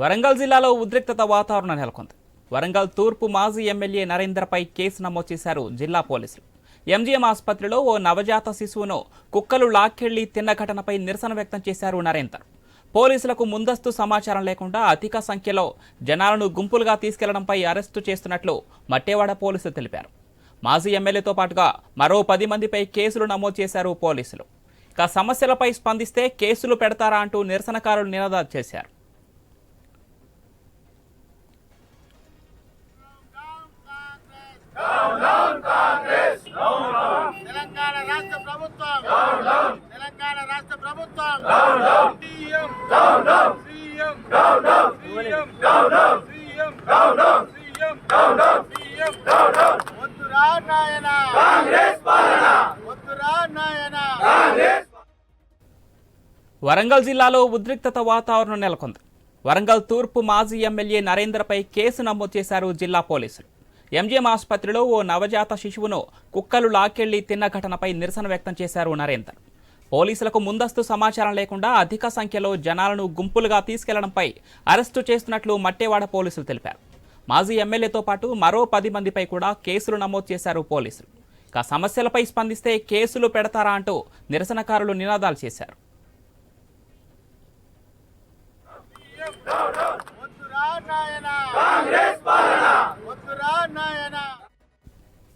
వరంగల్ జిల్లాలో ఉద్రిక్తత వాతావరణం నెలకొంది. వరంగల్ తూర్పు మాజీ ఎమ్మెల్యే నరేంద్రపై కేసు నమోదు చేశారు జిల్లా పోలీసులు. ఎంజీఎం ఆసుపత్రిలో ఓ నవజాత శిశువును కుక్కలు లాక్కెళ్ళి తిన్న ఘటనపై నిరసన వ్యక్తం చేశారు నరేందర్. పోలీసులకు ముందస్తు సమాచారం లేకుండా అధిక సంఖ్యలో జనాలను గుంపులుగా తీసుకెళ్ళడంపై అరెస్టు చేస్తున్నట్లు మట్టేవాడ పోలీసులు తెలిపారు. మాజీ ఎమ్మెల్యేతో పాటుగా మరో పది మందిపై కేసులు నమోదు చేశారు పోలీసులు. ఇక సమస్యలపై స్పందిస్తే కేసులు పెడతారా అంటూ నిరసనకారులు నినాదాలు చేశారు. ప్రభుత్వం. తెలంగాణ రాష్ట్ర ప్రభుత్వం. CM. CM. CM. CM. CM. CM. వద్దురా నాయన. కాంగ్రెస్ పాలన. వద్దురా నాయన. వరంగల్ జిల్లాలో ఉద్రిక్తత వాతావరణం నెలకొంది. వరంగల్ తూర్పు మాజీ ఎమ్మెల్యే నరేంద్రపై కేసు నమోదు చేశారు జిల్లా పోలీసులు. ఎంజీఎం ఆసుపత్రిలో ఓ నవజాత శిశువును కుక్కలు లాక్కెళ్ళి తిన్న ఘటనపై నిరసన వ్యక్తం చేశారు నరేందర్. పోలీసులకు ముందస్తు సమాచారం లేకుండా అధిక సంఖ్యలో జనాలను గుంపులుగా తీసుకెళ్ళడంపై అరెస్టు చేస్తున్నట్లు మట్టేవాడ పోలీసులు తెలిపారు. మాజీ ఎమ్మెల్యేతో పాటు మరో పది మందిపై కూడా కేసులు నమోదు చేశారు పోలీసులు. ఇక సమస్యలపై స్పందిస్తే కేసులు పెడతారా అంటూ నిరసనకారులు నినాదాలు చేశారు.